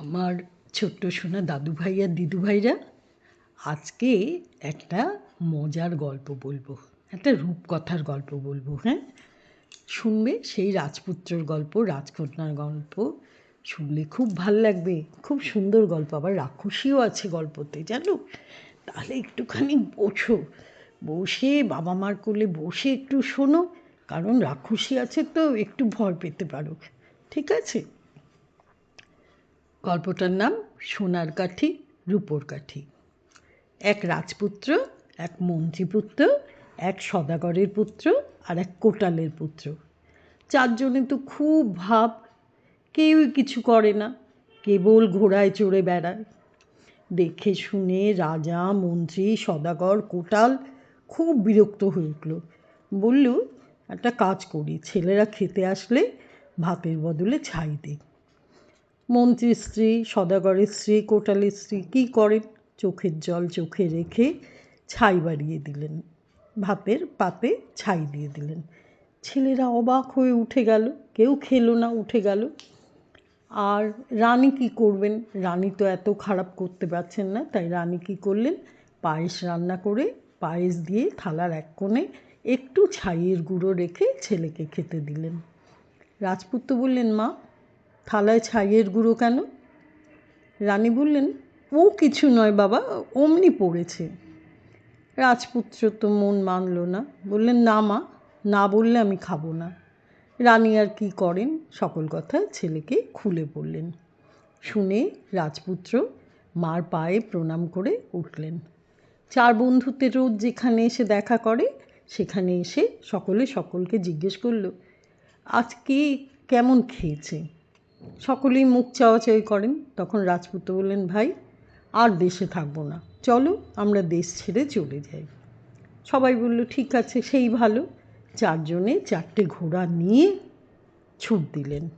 আমার ছোট্ট সোনা দাদু ভাই আর দিদু ভাইরা আজকে একটা মজার গল্প বলব, একটা রূপকথার গল্প বলব হ্যাঁ? শুনবে সেই রাজপুত্রর গল্প রাজকন্যার গল্প, শুনলে খুব ভালো লাগবে, খুব সুন্দর গল্প, আবার রাক্ষসীও আছে গল্পতে, জানো? তাহলে একটুখানি বসো, বসে বাবা মার কোলে বসে একটু শোনো, কারণ রাক্ষসী আছে তো একটু ভয় পেতে পারো, ঠিক আছে? গল্পটার নাম সোনার কাঠি, রূপোর কাঠি। এক রাজপুত্র, এক মন্ত্রীপুত্র, এক সদাগরের পুত্র আর এক কোটালের পুত্র। চারজনে তো খুব ভাব। কেউই কিছু করে না, কেবল ঘোড়ায় চড়ে বেড়ায়। দেখে শুনে রাজা, মন্ত্রী, সদাগর, কোটাল খুব বিরক্ত হয়ে উঠল। বলল, একটা কাজ করি, ছেলেরা খেতে আসলে ভাতের বদলে ছাই দিই। মন্ত্রীর স্ত্রী, সদাগরের স্ত্রী, কোটালের স্ত্রী কী করেন? চোখের জল চোখে রেখে ছাই বাড়িয়ে দিলেন। ভাতের পাতে ছাই দিয়ে দিলেন। ছেলেরা অবাক হয়ে উঠে গেল। কেউ খেলো না, উঠে গেল। আর রানী কি করবেন? রানী তো এত খারাপ করতে পারছেন না, তাই রানী কী করলেন? পায়েস রান্না করে পায়েস দিয়ে থালার এক কোণে একটু ছাইয়ের গুঁড়ো রেখে ছেলেকে খেতে দিলেন। রাজপুত্র বললেন, মা থালায় ছাইয়ের গুঁড়ো কেন? রানী বললেন, ও কিছু নয় বাবা, অমনি পড়েছে। রাজপুত্র তো মন মানল না। বললেন, না মা, না বললে আমি খাব না। রানী আর কি করেন? সকল কথা ছেলেকে খুলে বললেন। শুনে রাজপুত্র মার পায়ে প্রণাম করে উঠলেন। চার বন্ধুতে রোজ যেখানে এসে দেখা করে, সেখানে এসে সকলে সকলকে জিজ্ঞেস করল, আজকে কেমন খেয়েছে? সকলেই মুখ চাওয়াচাই করেন। তখন রাজপুত্র বললেন, ভাই, আর দেশে থাকব না। চলো, আমরা দেশ ছেড়ে চলে যাই। সবাই বলল, ঠিক আছে, সেই ভালো। চারজনে চারটে ঘোড়া নিয়ে ছুট দিলেন।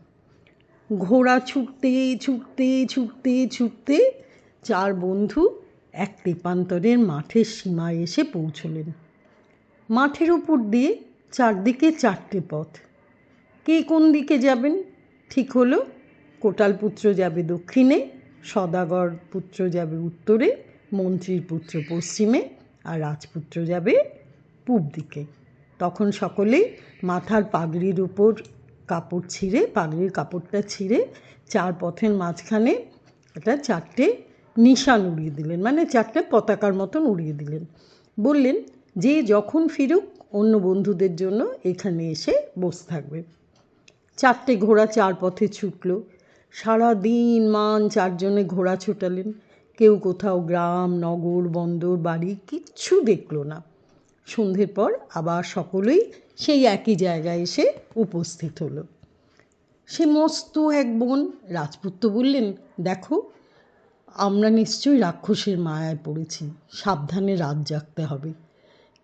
ঘোড়া ছুটতে ছুটতে ছুটতে ছুটতে চার বন্ধু এক তেপান্তরের মাঠের সীমায় এসে পৌঁছলেন। মাঠের উপর দিয়ে চারদিকে চারটে পথ। কে কোন দিকে যাবেন? ঠিক হলো। কোটাল পুত্র যাবে দক্ষিণে, সদাগর পুত্র যাবে উত্তরে, মন্ত্রীর পুত্র পশ্চিমে, আর রাজপুত্র যাবে পূব দিকে। তখন সকলেই মাথার পাগড়ির উপর কাপড় ছিঁড়ে, পাগড়ির কাপড়টা ছিঁড়ে চার পথের মাঝখানে একটা চারটে নিশান উড়িয়ে দিলেন মানে চারটে পতাকার মতন উড়িয়ে দিলেন। বললেন, যে যখন ফিরুক, অন্য বন্ধুদের জন্য এখানে এসে বসে থাকবে। চারটে ঘোড়া চার পথে ছুটল। সারা দিন মান চারজনে ঘোড়া ছোটালেন। কেউ কোথাও গ্রাম, নগর, বন্দর, বাড়ি কিচ্ছু দেখল না। সন্ধ্যের পর আবার সকলেই সেই একই জায়গায় এসে উপস্থিত হলো। সে মস্ত এক বোন রাজপুত্র বললেন, দেখো, আমরা নিশ্চয়ই রাক্ষসের মায়ায় পড়েছি, সাবধানে রাত জাগতে হবে।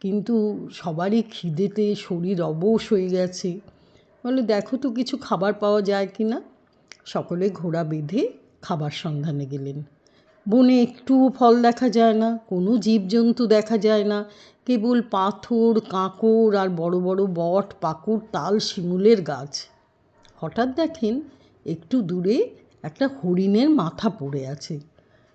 কিন্তু সবারই খিদেতে শরীর অবশ হয়ে গেছে। বলে, দেখো তো কিছু খাবার পাওয়া যায় কি না? সকলে ঘোড়া বেঁধে খাবার সন্ধানে গেলেন। বনে একটুও ফল দেখা যায় না, কোনো জীবজন্তু দেখা যায় না। কেবল পাথর, কাঁকড় আর বড় বড় বট, পাকুড়, তাল, শিমুলের গাছ। হঠাৎ দেখেন একটু দূরে একটা হরিণের মাথা পড়ে আছে।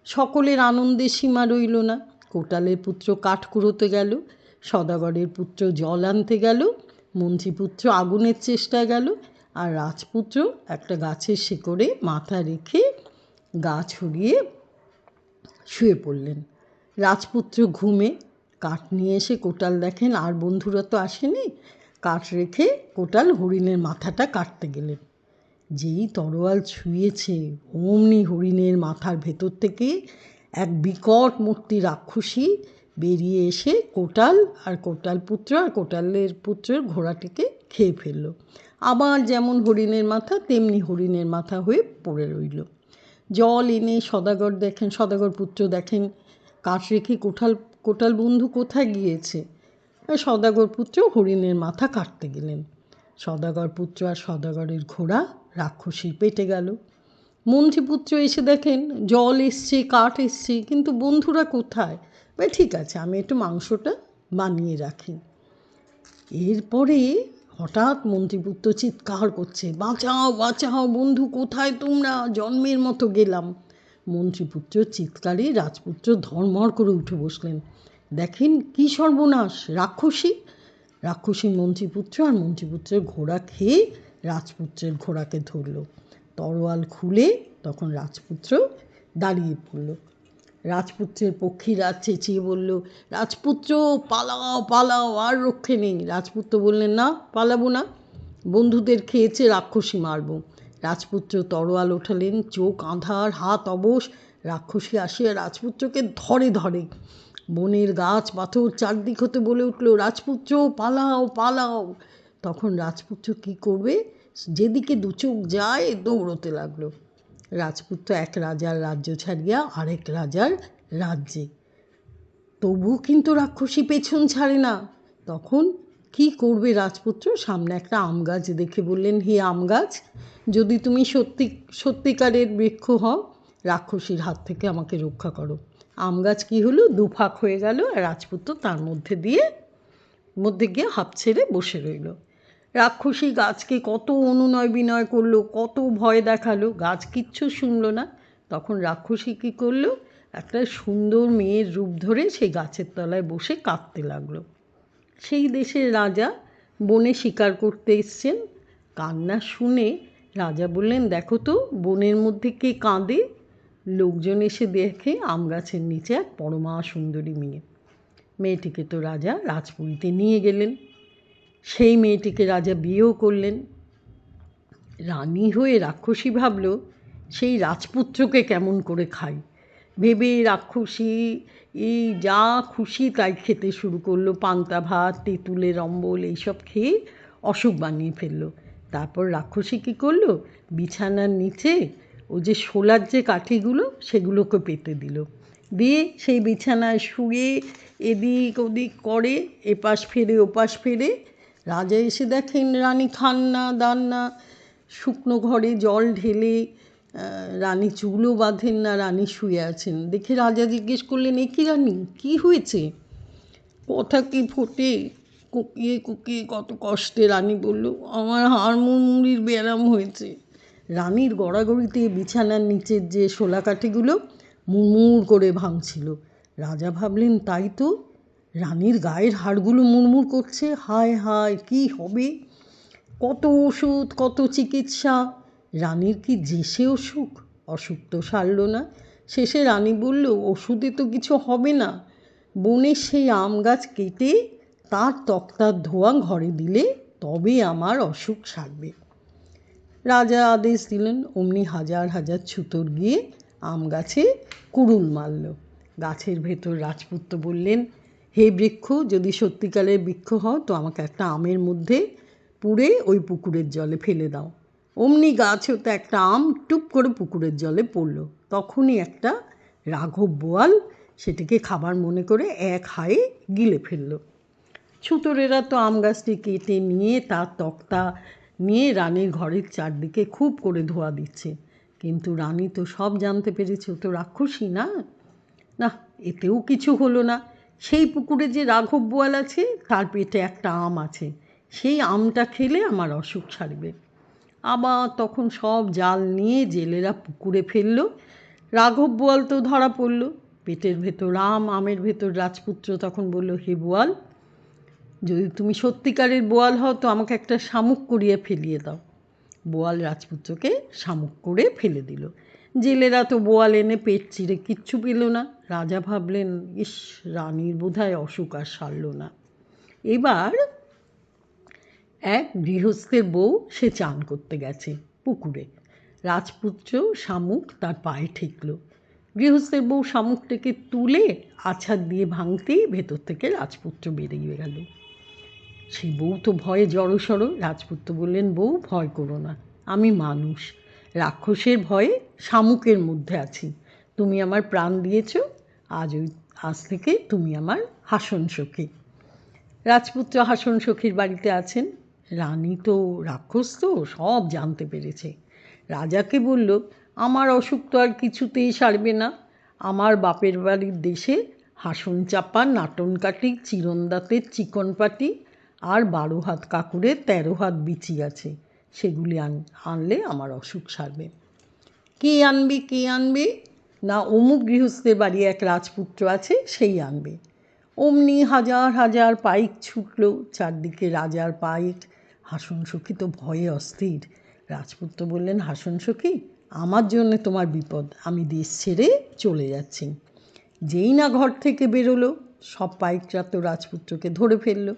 সকলের আনন্দের সীমা রইল না। কোটালের পুত্র কাঠ কুড়োতে গেল, সদাগরের পুত্র জল আনতে গেল মন্ত্রীপুত্র আগুনের চেষ্টায় গেল আর রাজপুত্র একটা গাছের শিকড়ে মাথা রেখে গা ছড়িয়ে শুয়ে পড়লেন। রাজপুত্র ঘুমে কাঠ নিয়ে এসে কোটাল দেখেন, আর বন্ধুরা তো আসেনি? কাঠ রেখে কোটাল হরিণের মাথাটা কাটতে গেলেন। যেই তরোয়াল ছুঁয়েছে, অমনি হরিণের মাথার ভেতর থেকে এক বিকট মূর্তি রাক্ষসী বেরিয়ে এসে কোটাল আর কোটাল পুত্র আর কোটালের পুত্রের ঘোড়াটিকে খেয়ে ফেলল। আবার যেমন হরিণের মাথা, তেমনি হরিণের মাথা হয়ে পড়ে রইল। জল এনে সদাগর দেখেন, সদাগর পুত্র দেখেন, কাঠ রেখে কোঠাল, কোটাল বন্ধু কোথায় গিয়েছে? সদাগর পুত্র হরিণের মাথা কাটতে গেলেন। সদাগর পুত্র আর সদাগরের ঘোড়া রাক্ষসী পেটে গেল। মন্ত্রীপুত্র এসে দেখেন, জল এসছে, কাঠ এসছে, কিন্তু বন্ধুরা কোথায়? ভাই, ঠিক আছে, আমি একটু মাংসটা বানিয়ে রাখি। এরপরে হঠাৎ মন্ত্রীপুত্র চিৎকার করছে, বাঁচাও বাঁচাও বন্ধু, কোথায় তোমরা? জন্মের মতো গেলাম। মন্ত্রীপুত্র চিৎকারে রাজপুত্র ধর্মর করে উঠে বসলেন। দেখেন কি সর্বনাশ, রাক্ষসী। রাক্ষসী মন্ত্রীপুত্র আর মন্ত্রীপুত্রের ঘোড়া খেয়ে রাজপুত্রের ঘোড়াকে ধরল। তরোয়াল খুলে তখন রাজপুত্র দাঁড়িয়ে পড়ল। রাজপুত্রের পক্ষীরা চেঁচিয়ে বলল, রাজপুত্র, পালাও পালাও, আর রক্ষে নেই। রাজপুত্র বললেন, না, পালাবো না। বন্ধুদের খেয়েছে রাক্ষসী মারব। রাজপুত্র তরোয়াল ওঠালেন, চোখ, আঁধার, হাত অবশ। রাক্ষসী আসিয়া রাজপুত্রকে ধরে ধরে। বনের গাছ, পাথর চারদিক হতে বলে উঠল, রাজপুত্র, পালাও পালাও। তখন রাজপুত্র কি করবে? যেদিকে দু চোখ যায় দৌড়তে লাগল। রাজপুত্র এক রাজার রাজ্য ছাড়িয়া আরেক রাজার রাজ্যে। তবু কিন্তু রাক্ষসী পেছন ছাড়ে না। তখন কি করবে রাজপুত্র? সামনে একটা আম গাছ দেখে বললেন, হে আম গাছ, যদি তুমি সত্যি, সত্যিকারের বৃক্ষ হও, রাক্ষসীর হাত থেকে আমাকে রক্ষা করো। আম গাছ কী হলো? দুফাক হয়ে গেল আর রাজপুত্র তার মধ্যে দিয়ে, মধ্যে গিয়ে হাঁপ ছেড়ে বসে রইল। রাক্ষসী গাছকে কত অনুনয় বিনয় করল, কত ভয় দেখাল, গাছ কিচ্ছু শুনলো না। তখন রাক্ষসী কী করল, একটা সুন্দর মেয়ের রূপ ধরে সেই গাছের তলায় বসে কাঁদতে লাগল। সেই দেশের রাজা বনে শিকার করতে এসছেন। কান্না শুনে রাজা বললেন, দেখো তো, বনের মধ্যে কে কাঁদে? লোকজন এসে দেখে, আম গাছের নিচে এক পরমা সুন্দরী মেয়ে। মেয়েটিকে তো রাজা রাজপুরীতে নিয়ে গেলেন। সেই মেয়েটিকে রাজা বিয়েও করলেন। রানী হয়ে রাক্ষসী ভাবল, সেই রাজপুত্রকে কেমন করে খাই ভেবে রাক্ষসী এই যা খুশি তাই খেতে শুরু করল। পান্তা ভাত, তেঁতুলের অম্বল এইসব খেয়ে অসুখ বানিয়ে ফেলল। তারপর রাক্ষসী কী করল? বিছানার নিচে ও যে শোলার যে কাঠিগুলো, সেগুলোকে পেতে দিল। দিয়ে সেই বিছানায় শুয়ে এদিক ওদিক করে, এপাশ ফেরে ওপাশ ফেরে রাজা এসে দেখেন রানী খান না দান না শুকনো ঘরে জল ঢেলে রানী চুলও বাঁধেন না, রানী শুয়ে আছেন। দেখে রাজা জিজ্ঞেস করলেন, এ কী রানী? কী হয়েছে? কথা কি ফোটে? কুকিয়ে কুকিয়ে, কত কষ্টে, রানী বলল। আমার হাড়মুড়মুড়ির ব্যায়াম হয়েছে। রানীর গড়াগড়িতে বিছানার নিচের যে শোলাকাঠিগুলো মুড়মুড় করে ভাঙছিল। রাজা ভাবলেন, তাই তো? রানীর গায়ের হাড়গুলো মুড়মুড় করছে। হায় হায়, কি হবে? কত ওষুধ, কত চিকিৎসা? রানীর কি যে সে অসুখ? অসুখ তো সারল না। শেষে রানী বলল, ওষুধে তো কিছু হবে না। বনের সেই আম গাছ কেটে তার তক্তার ধোয়া ঘরে দিলে তবে আমার অসুখ সারবে। রাজা আদেশ দিলেন, অমনি হাজার হাজার ছুতোর গিয়ে আম গাছে কুড়ুল মারল। গাছের ভেতর রাজপুত্র বললেন হে বৃক্ষ, যদি সত্যিকারের বৃক্ষ হও, তো আমাকে একটা আমের মধ্যে পুড়ে ওই পুকুরের জলে ফেলে দাও। অমনি গাছ হতে একটা আম টুপ করে পুকুরের জলে পড়ল। তখনই একটা রাঘব বোয়াল সেটিকে খাবার মনে করে এক হায়ে গিলে ফেলল। ছুতরেরা তো আম গাছটি কেটে নিয়ে তার তক্তা নিয়ে রানীর ঘরের চারদিকে খুব করে ধোয়া দিচ্ছে। কিন্তু রানী তো সব জানতে পেরেছে তো রাক্ষসী না? না, এতেও কিছু হলো না। সেই পুকুরে যে রাঘব বোয়াল আছে, তার পেটে একটা আম আছে। সেই আমটা খেলে আমার অসুখ ছাড়বে। আবার তখন সব জাল নিয়ে জেলেরা পুকুরে ফেলল। রাঘব বোয়াল তো ধরা পড়ল। পেটের ভেতর আম, আমের ভেতর রাজপুত্র তখন বলল, হে বোয়াল, যদি তুমি সত্যিকারের বোয়াল হও, তো আমাকে একটা শামুক করিয়ে ফেলিয়ে দাও। বোয়াল রাজপুত্রকে শামুক করে ফেলে দিল। জেলেরা তো বোয়াল এনে পেট চিরে কিচ্ছু পেল না। রাজা ভাবলেন, ইস, রানীর বোধহয় অসুখ আর সারল না। এবার এক গৃহস্থের বউ সে চান করতে গেছে পুকুরে। রাজপুত্র শামুক তার পায়ে ঠেকল। গৃহস্থের বউ শামুকটাকে তুলে আছাড় দিয়ে ভাঙতেই ভেতর থেকে রাজপুত্র বেরিয়ে গেল। সেই বউ তো ভয়ে জড়সড়। রাজপুত্র বললেন, বউ, ভয় করো না, আমি মানুষ। রাক্ষসের ভয়ে শামুকের মধ্যে আছি। তুমি আমার প্রাণ দিয়েছ, আজ ওই, আজ থেকে তুমি আমার হাসন সখী। রাজপুত্র হাসন সখীর বাড়িতে আছেন। রানী তো রাক্ষস তো, সব জানতে পেরেছে। রাজাকে বলল, আমার অসুখ তো আর কিছুতেই সারবে না। আমার বাপের বাড়ির দেশে হাসন চাপা, নাটন কাটি চিরন্দাতের চিকন পাটি আর বারো হাত কাকুরের তেরো হাত বিচি আছে। সেগুলি আন, আনলে আমার অসুখ সারবে। কে আনবি, কে আনবে? না অমুক গৃহস্থের বাড়ি এক রাজপুত্র আছে, সেই আনবে। অমনি হাজার হাজার পাইক ছুটল, চারদিকে রাজার পাইক। হাসন সখী তো ভয়ে অস্থির। রাজপুত্র বললেন, হাসন সখী, আমার জন্যে তোমার বিপদ। আমি দেশ ছেড়ে চলে যাচ্ছি। যেই না ঘর থেকে বেরোলো, সব পাইকরা তো রাজপুত্রকে ধরে ফেলল।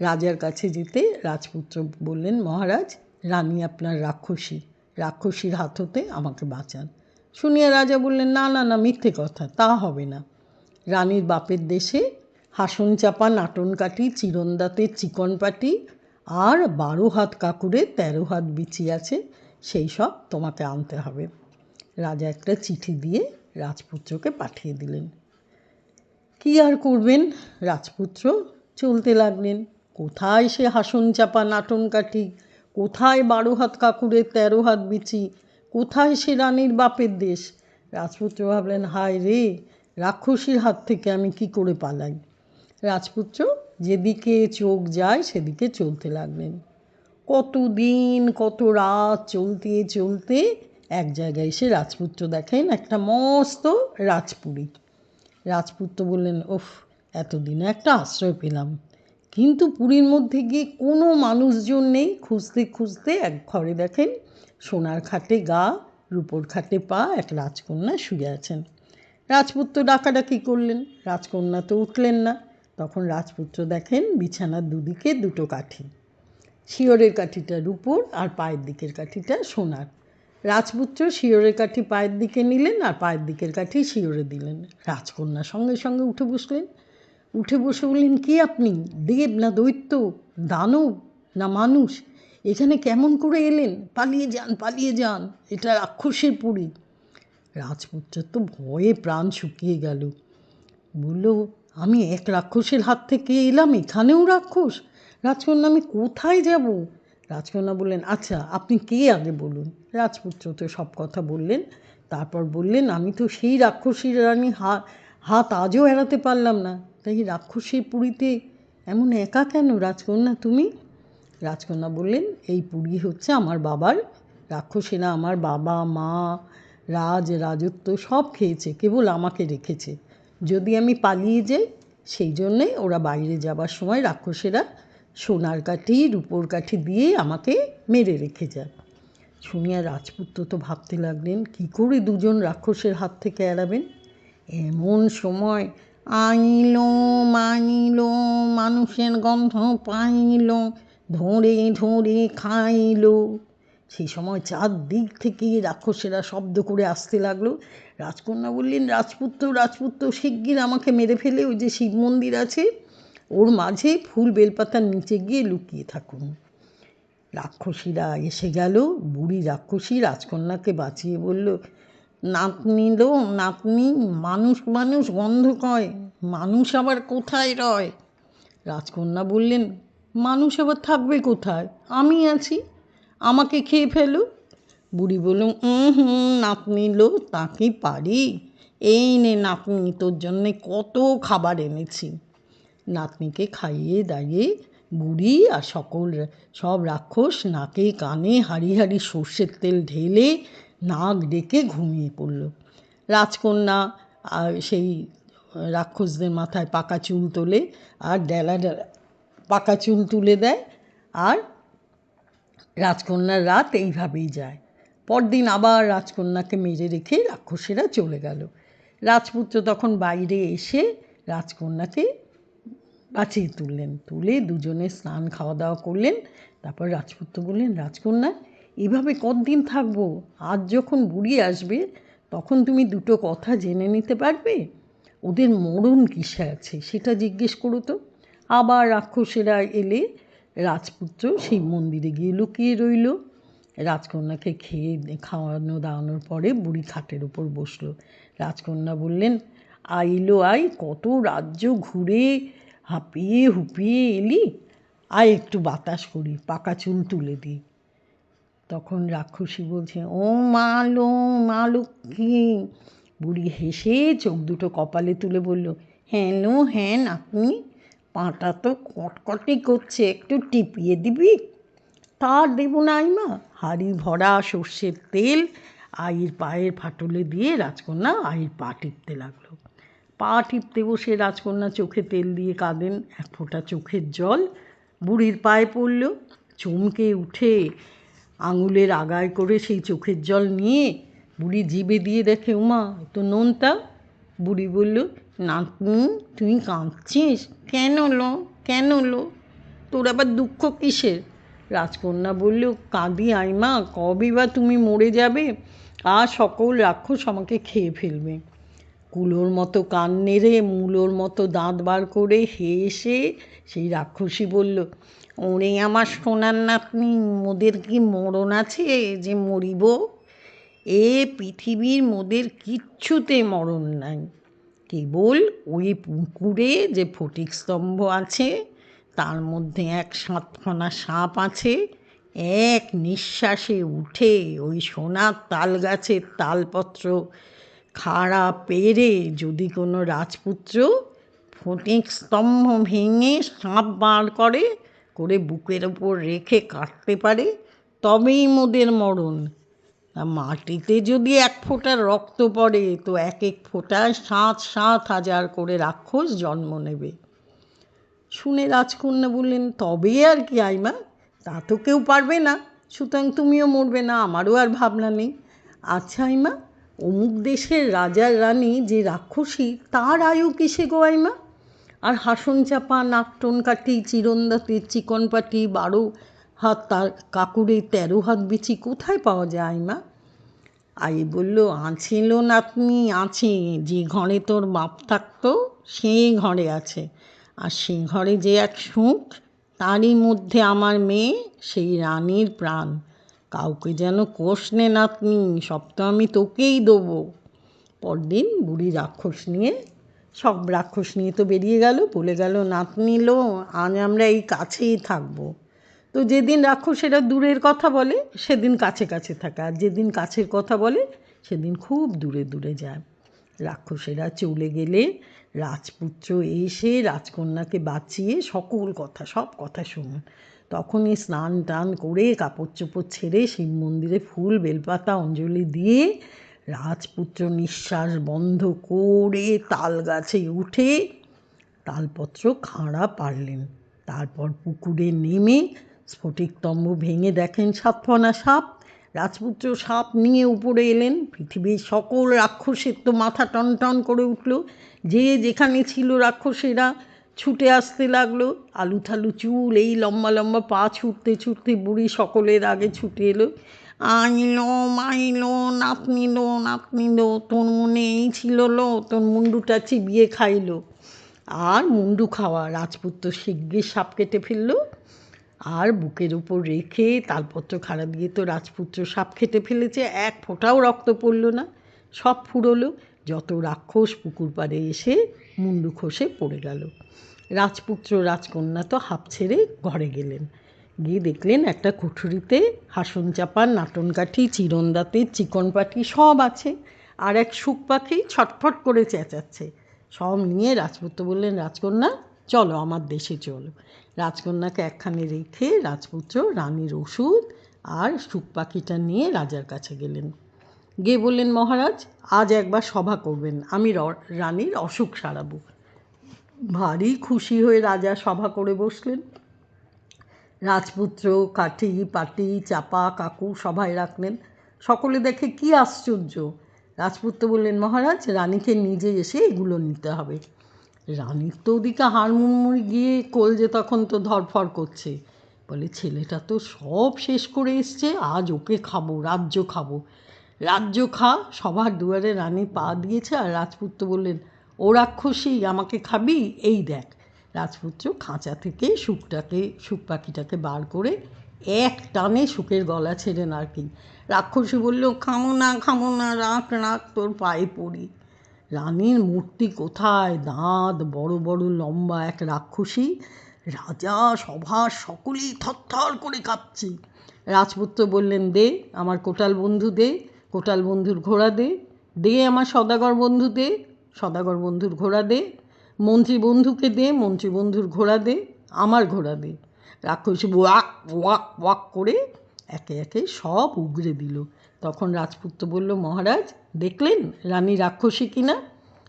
রাজার কাছে যেতে রাজপুত্র বললেন, মহারাজ রানী আপনার রাক্ষসী, রাক্ষসীর হাত হতে আমাকে বাঁচান। শুনিয়া রাজা বললেন, না না না, মিথ্যে কথা, তা হবে না। রানীর বাপের দেশে হাসন চাপা, নাটন কাঠি, চিরন্দাতে চিকন পাটি আর বারো হাত কাকুরে তেরো হাত বিচি আছে, সেই সব তোমাকে আনতে হবে। রাজা একটা চিঠি দিয়ে রাজপুত্রকে পাঠিয়ে দিলেন। কি আর করবেন? রাজপুত্র চলতে লাগলেন। কোথায় সে হাসন চাপা, নাটন কাঠি? কোথায় বারো হাত কাকুরের তেরো হাত বিচি? কোথায় সে রানীর বাপের দেশ? রাজপুত্র ভাবলেন, হায় রে, রাক্ষসীর হাত থেকে আমি কি করে পালাই? রাজপুত্র যেদিকে চোখ যায় সেদিকে চলতে লাগলেন। কত দিন কত রাত চলতে চলতে এক জায়গায় এসে রাজপুত্র দেখেন, একটা মস্ত রাজপুরী। রাজপুত্র বললেন, ওফ, এতদিনে একটা আশ্রয় পেলাম। কিন্তু পুরীর মধ্যে গিয়ে কোনো মানুষজন নেই। খুঁজতে খুঁজতে এক ঘরে দেখেন সোনার খাটে গা, রূপোর খাটে পা, এক রাজকন্যা শুয়ে আছেন। রাজপুত্র ডাকাডাকি করলেন, রাজকন্যা তো উঠলেন না। তখন রাজপুত্র দেখেন বিছানার দুদিকে দুটো কাঠি। শিয়রের কাঠিটা রূপোর আর পায়ের দিকের কাঠিটা সোনার। রাজপুত্র শিয়রের কাঠি পায়ের দিকে নিলেন আর পায়ের দিকের কাঠি শিয়রে দিলেন। রাজকন্যা সঙ্গে সঙ্গে উঠে বসলেন। উঠে বসে বললেন, কে আপনি? দেব না দৈত্য? দানব না মানুষ? এখানে কেমন করে এলেন? পালিয়ে যান পালিয়ে যান। এটা রাক্ষসের পুরী। রাজপুত্রের তো ভয়ে প্রাণ শুকিয়ে গেল। বলল, আমি এক রাক্ষসের হাত থেকে এলাম, এখানেও রাক্ষস? রাজকন্যা, আমি কোথায় যাব? রাজকন্যা বললেন আচ্ছা আপনি কে আগে বলুন? রাজপুত্র তো সব কথা বললেন। তারপর বললেন, আমি তো সেই রাক্ষসীর রানী হাত হাত আজও এড়াতে পারলাম না। তাই রাক্ষসীর পুরীতে এমন একা কেন? রাজকন্যা, তুমি? রাজকন্যা বললেন, এই পুরী হচ্ছে আমার বাবার। রাক্ষসেরা আমার বাবা, মা, রাজ, রাজত্ব সব খেয়েছে, কেবল আমাকে রেখেছে। যদি আমি পালিয়ে যাই, সেই জন্যে ওরা বাইরে যাবার সময় রাক্ষসেরা সোনার কাঠি, রূপোর কাঠি দিয়ে আমাকে মেরে রেখে যায়। শুনিয়া রাজপুত্র তো ভাবতে লাগলেন, কি করে দুজন রাক্ষসের হাত থেকে এড়াবেন? এমন সময় আইল মাইল মানুষের গন্ধ পাইল, ধরে ধরে খাইল। সেই সময় চারদিক থেকে রাক্ষসেরা শব্দ করে আসতে লাগল। রাজকন্যা বললেন, রাজপুত্র রাজপুত্র, শিগগির আমাকে মেরে ফেলে, ওই যে শিব মন্দির আছে, ওর মাঝে ফুল বেলপাতার নিচে গিয়ে লুকিয়ে থাকুন। রাক্ষসীরা এসে গেল। বুড়ি রাক্ষসী রাজকন্যাকে বাঁচিয়ে বলল নাতনি লো নাতনি মানুষ মানুষ গন্ধ কয়, মানুষ আবার কোথায় রয়? রাজকন্যা বললেন, মানুষ আবার থাকবে কোথায়? আমি আছি, আমাকে খেয়ে ফেলো। বুড়ি বলল হুম নাতনি লো তাকে পারি? এই নে নাতনি, তোর জন্যে কত খাবার এনেছি। নাতনিকে খাইয়ে দাইয়ে বুড়ি আর সকল সব রাক্ষস নাকে কানে হাড়ি হাড়ি সর্ষের তেল ঢেলে নাক ডেকে ঘুমিয়ে পড়ল। রাজকন্যা সেই রাক্ষসদের মাথায় পাকা চুল তোলে আর ডেলা ডেলা পাকা চুল তুলে দেয় আর রাজকন্যার রাত এইভাবেই যায়। পরদিন আবার রাজকন্যাকে মেরে রেখে রাক্ষসেরা চলে গেল। রাজপুত্র তখন বাইরে এসে রাজকন্যাকে বাঁচিয়ে তুললেন। তুলে দুজনে স্নান খাওয়া দাওয়া করলেন। তারপর রাজপুত্র বললেন, রাজকন্যা এভাবে কতদিন থাকব? আজ যখন বুড়ি আসবে, তখন তুমি দুটো কথা জেনে নিতে পারবে? ওদের মরণ কিসে আছে, সেটা জিজ্ঞেস করো তো। আবার রাক্ষসেরা এলে রাজপুত্র সেই মন্দিরে গিয়ে লুকিয়ে রইল। রাজকন্যাকে খেয়ে খাওয়ানো দাওয়ানোর পরে বুড়ি খাটের উপর বসল। রাজকন্যা বললেন, আইলো আই, কত রাজ্য ঘুরে হাঁপিয়ে হুপিয়ে এলি? আয় একটু বাতাস করি, পাকা চুল তুলে দিই। তখন রাক্ষসী বলছে, ও মালো মালো কি বুড়ি হেসে চোখ দুটো কপালে তুলে বলল হ্যাঁ লো হ্যাঁ আপনি পাটা তো কটকটি করছে, একটু টিপিয়ে দিবি? তার দেবো না আইমা হাড়ি ভরা সর্ষের তেল আইর পায়ের ফাটলে দিয়ে রাজকন্যা আইর পা টিপতে লাগল। পা টিপতে বসে রাজকন্যা চোখে তেল দিয়ে কাঁদেন, এক ফোঁটা চোখের জল বুড়ির পায়ে পড়ল, চমকে উঠে আঙুলের আগায় করে সেই চোখের জল নিয়ে বুড়ি জিবে দিয়ে দেখে, উমা তো নোনতা। বুড়ি বলল, নাতনি, তুই কাঁদছিস? কেন লো? কেন লো? তোর আবার দুঃখ কিসের? রাজকন্যা বলল, কাঁদি আইমা কবে বা তুমি মরে যাবে? আর সকল রাক্ষস আমাকে খেয়ে ফেলবে। কুলোর মতো কান নেড়ে, মূলোর মতো দাঁত বার করে হেসে সেই রাক্ষসী বলল, ওরে আমার সোনার নাতনি, মোদের কি মরণ আছে যে মরিব? এ পৃথিবীর মোদের কিচ্ছুতে মরণ নাই। কেবল ওই পুকুরে যে ফটিক স্তম্ভ আছে, তার মধ্যে এক সাতখানা সাপ আছে, এক নিঃশ্বাসে উঠে ওই সোনার তাল গাছের তালপত্র খাড়া পেরে যদি কোনো রাজপুত্র ফটিক স্তম্ভ ভেঙে সাপ বার করে করে বুকের ওপর রেখে কাটতে পারে, তবেই মোদের মরণ। তা মাটিতে যদি এক ফোঁটা রক্ত পড়ে, তো এক এক ফোঁটায় সাত সাত হাজার করে রাক্ষস জন্ম নেবে। শুনে রাজকন্যা বললেন, তবে আর কি আইমা, তা তো কেউ পারবে না। সুতরাং তুমিও মরবে না, আমারও আর ভাবনা নেই। আচ্ছা আইমা অমুক দেশের রাজার রানী যে রাক্ষসী, তার আয়ু কিসে গো আইমা? আর হাসন চাপা নাকটন কাঠি চিরন্দাতে চিকন পাটি, বারো হাত তার কাকুরে তেরো হাত বিচি কোথায় পাওয়া যায় আইমা? আই বলল আছিল নাতনি আছে যে ঘরে তোর বাপ থাকতো সেই ঘরে আছে। আর সেই ঘরে যে এক সুখ, তারই মধ্যে আমার মেয়ে, সেই রানীর প্রাণ। কাউকে যেন কোষ নে নাতনি, সব তো আমি তোকেই দেবো। পরদিন বুড়ি রাক্ষস নিয়ে, সব রাক্ষস নিয়ে তো বেরিয়ে গেল, বলে গেল, নাতনি লো, আজ আমরা এই কাছেই থাকব। তো যেদিন রাক্ষসেরা দূরের কথা বলে, সেদিন কাছে কাছে থাকে। আর যেদিন কাছের কথা বলে, সেদিন খুব দূরে দূরে যায়। রাক্ষসেরা চলে গেলে রাজপুত্র এসে রাজকন্যাকে বাঁচিয়ে সকল কথা, সব কথা শুনুন। তখনই স্নান টান করে কাপড় চোপড় ছেড়ে শিব মন্দিরে ফুল, বেলপাতা, অঞ্জলি দিয়ে রাজপুত্র নিঃশ্বাস বন্ধ করে তাল গাছে উঠে তালপত্র খাঁড়া পারলেন তারপর পুকুরে নেমে স্ফটিকতম্ব ভেঙে দেখেন সাতফনা সাপ। রাজপুত্র সাপ নিয়ে উপরে এলেন। পৃথিবীর সকল রাক্ষসের তো মাথা টন টন করে উঠল। যে যেখানে ছিল রাক্ষসেরা ছুটে আসতে লাগল। আলু থালু চুল, এই লম্বা লম্বা পা ছুটতে ছুটতে বুড়ি সকলের আগে ছুটে এলো। আইলো মাইলো নাতনিলো নাতনিলো তোর মনে এই ছিল লো, তোর মুন্ডুটা চিবিয়ে খাইলো। আর মুন্ডু খাওয়া, রাজপুত্র শিগগির সাপ কেটে ফেলল। আর বুকের উপর রেখে তালপত্র খাড়া দিয়ে তো রাজপুত্র সাপ খেতে ফেলেছে, এক ফোঁটাও রক্ত পড়ল না। সব ফুরলো, যত রাক্ষস পুকুর পাড়ে এসে মুন্ডু খসে পড়ে গেল। রাজপুত্র রাজকন্যা তো হাঁপ ছেড়ে ঘরে গেলেন। গিয়ে দেখলেন একটা কুঠুরিতে হাসন চাপার নাটন কাঠি চিরন্দাতে চিকন পাটি সব আছে আর এক সুখ পাখি ছটফট করে চেঁচাচ্ছে। সব নিয়ে রাজপুত্র বললেন, রাজকন্যা, চলো আমার দেশে চলো। রাজকন্যাকে একখানে রেখে রাজপুত্র রানীর ওষুধ আর সুখ পাখিটা নিয়ে রাজার কাছে গেলেন। গিয়ে বললেন, মহারাজ, আজ একবার সভা করবেন। আমি রানীর অসুখ সারাবো। ভারী খুশি হয়ে রাজা সভা করে বসলেন। রাজপুত্র কাঠি, পাটি, চাপা, কাকু সভায় রাখলেন। সকলে দেখে কি আশ্চর্য। রাজপুত্র বললেন, মহারাজ, রানীকে নিজে এসে এগুলো নিতে হবে। রানীর তো ওদিকে হারমোনিয়াম গিয়ে কলজে তখন তো ধরফর করছে। বলে, ছেলেটা তো সব শেষ করে এসছে, আজ ওকে খাব, রাজ্য খাব। রাজ্য খা। সবার দুয়ারে রানী পা দিয়েছে আর রাজপুত্র বললেন, ও রাক্ষসী, আমাকে খাবি? এই দেখ। রাজপুত্র খাঁচা থেকে শুকটাকে শুক পাখিটাকে বার করে এক টানে শুকের গলা ছেড়ে আর রাক্ষসী বলল, খামো না খামো না, রাখ রাখ, তোর পায়ে পড়ি। রানীর মূর্তি কোথায়? দাঁত বড় বড়, লম্বা এক রাক্ষসী। রাজা সভা সকলেই থরথর করে কাঁপছি। রাজপুত্র বললেন, দে আমার কোটাল বন্ধু, দে। কোটাল বন্ধুর ঘোড়া দে। দে আমার সদাগর বন্ধু, দে। সদাগর বন্ধুর ঘোড়া দে। মন্ত্রী বন্ধুকে দে, মন্ত্রী বন্ধুর ঘোড়া দে। আমার ঘোড়া দে। রাক্ষসী ওয়াক ওয়াক ওয়াক করে একে একে সব উগরে দিল। তখন রাজপুত্র বলল, মহারাজ, দেখলেন রানী রাক্ষসী কিনা?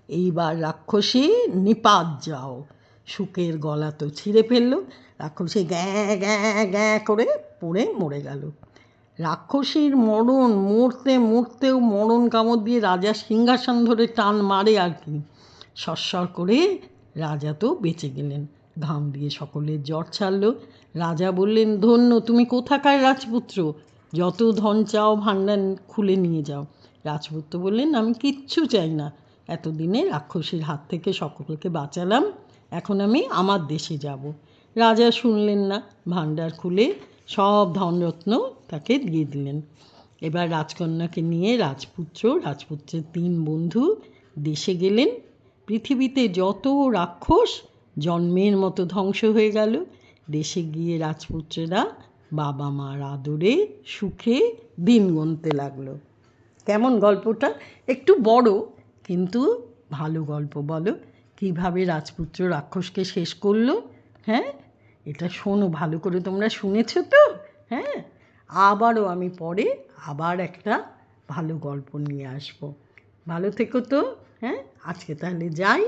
এইবার রাক্ষসী নিপাত যাও। শুকের গলা তো ছিঁড়ে ফেলল। রাক্ষসী গ্যাঁ গ্যাঁ গ্যাঁ করে পড়ে মরে গেল। রাক্ষসীর মরণ, মরতে, মরতেও মরণ কামড় দিয়ে রাজা সিংহাসন ধরে টান মারে আর কি। সরসর করে রাজা তো বেঁচে গেলেন। ঘাম দিয়ে সকলের জ্বর ছাড়ল। রাজা বললেন, ধন্য, তুমি কোথাকার রাজপুত্র? যত ধন চাও ভাণ্ডার খুলে নিয়ে যাও। রাজপুত্র বললেন, আমি কিচ্ছু চাই না। এতদিনে রাক্ষসীর হাত থেকে সকলকে বাঁচালাম। এখন আমি আমার দেশে যাব। রাজা শুনলেন না। ভাণ্ডার খুলে সব ধনরত্ন তাকে দিয়ে দিলেন। এবার রাজকন্যাকে নিয়ে রাজপুত্র, রাজপুত্রের তিন বন্ধু দেশে গেলেন। পৃথিবীতে যত রাক্ষস জন্মের মতো ধ্বংস হয়ে গেল। দেশে গিয়ে রাজপুত্রেরা বাবা মার আদরে, সুখে দিন গুনতে লাগল। কেমন গল্পটা? একটু বড়, কিন্তু ভালো গল্প বলো। কীভাবে রাজপুত্র রাক্ষসকে শেষ করল? হ্যাঁ? এটা শোনো, ভালো করে তোমরা শুনেছো তো? হ্যাঁ? আবারও আমি পরে আবার একটা ভালো গল্প নিয়ে আসব। ভালো থেকো তো হ্যাঁ? আজকে তাহলে যাই।